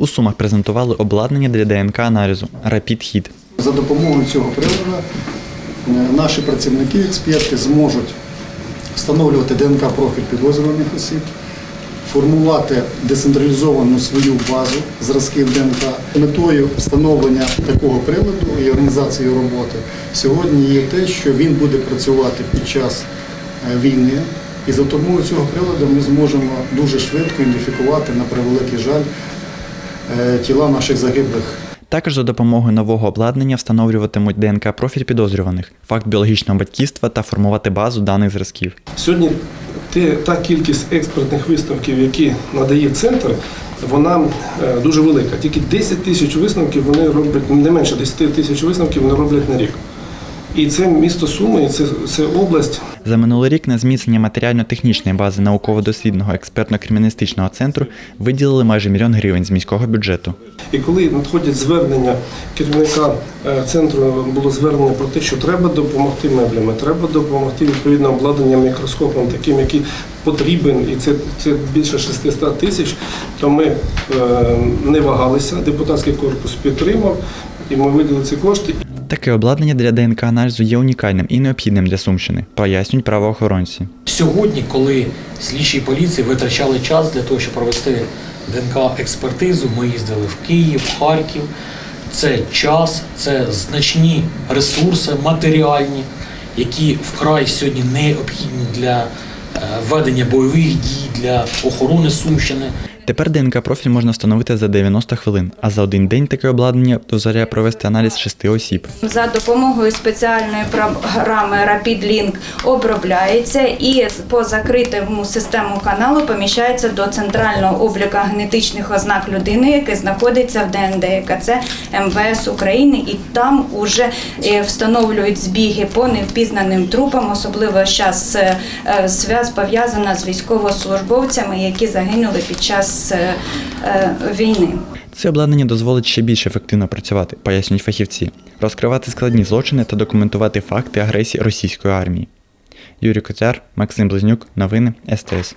У Сумах презентували обладнання для ДНК-аналізу Rapid Hit. За допомогою цього приладу е, наші працівники, експерти зможуть встановлювати ДНК-профіль підозрюваних осіб, формувати децентралізовану свою базу зразків ДНК. Метою встановлення такого приладу і організації роботи сьогодні є те, що він буде працювати під час е, війни. І за допомогою цього приладу ми зможемо дуже швидко ідентифікувати, на превеликий жаль, тіла наших загиблих Також за допомогою нового обладнання встановлюватимуть ДНК-профіль підозрюваних, факт біологічного батьківства та формувати базу даних зразків. Сьогодні те, та кількість експертних висновків, які надає центр, вона е, дуже велика. Тільки 10 тисяч висновків вони роблять, не менше 10 тисяч висновків вони роблять на рік. І це місто Суми, і це, це область. За минулий рік на зміцнення матеріально-технічної бази науково-дослідного експертно-криміналістичного центру виділили майже мільйон гривень з міського бюджету. І коли надходять звернення керівника е, центру, було звернення про те, що треба допомогти меблями, треба допомогти відповідно обладнанням мікроскопом, таким, який потрібен, і це, це більше 600 тисяч, то ми е, не вагалися, депутатський корпус підтримав, і ми виділили ці кошти. Таке обладнання для ДНК-аналізу є унікальним і необхідним для Сумщини, пояснюють правоохоронці. Сьогодні, коли слідчі поліції витрачали час для того, щоб провести ДНК-експертизу, ми їздили в Київ, в Харків. Це час, це значні ресурси матеріальні, які вкрай сьогодні необхідні для е, ведення бойових дій, для охорони Сумщини. Тепер ДНК-профіль можна встановити за 90 хвилин, а за один день таке обладнання дозволяє провести аналіз шести осіб. За допомогою спеціальної програми RapidLink обробляється і по закритому систему каналу поміщається до центрального обліка генетичних ознак людини, який знаходиться в ДНД, яка це МВС України, і там уже е, встановлюють збіги по невпізнаним трупам, особливо зараз зв'яз пов'язана з військовослужбовцями, які загинули під час е, е, війни. Це обладнання дозволить ще більш ефективно працювати, пояснюють фахівці, розкривати складні злочини та документувати факти агресії російської армії. Юрій Котяр, Максим Близнюк, новини СТС.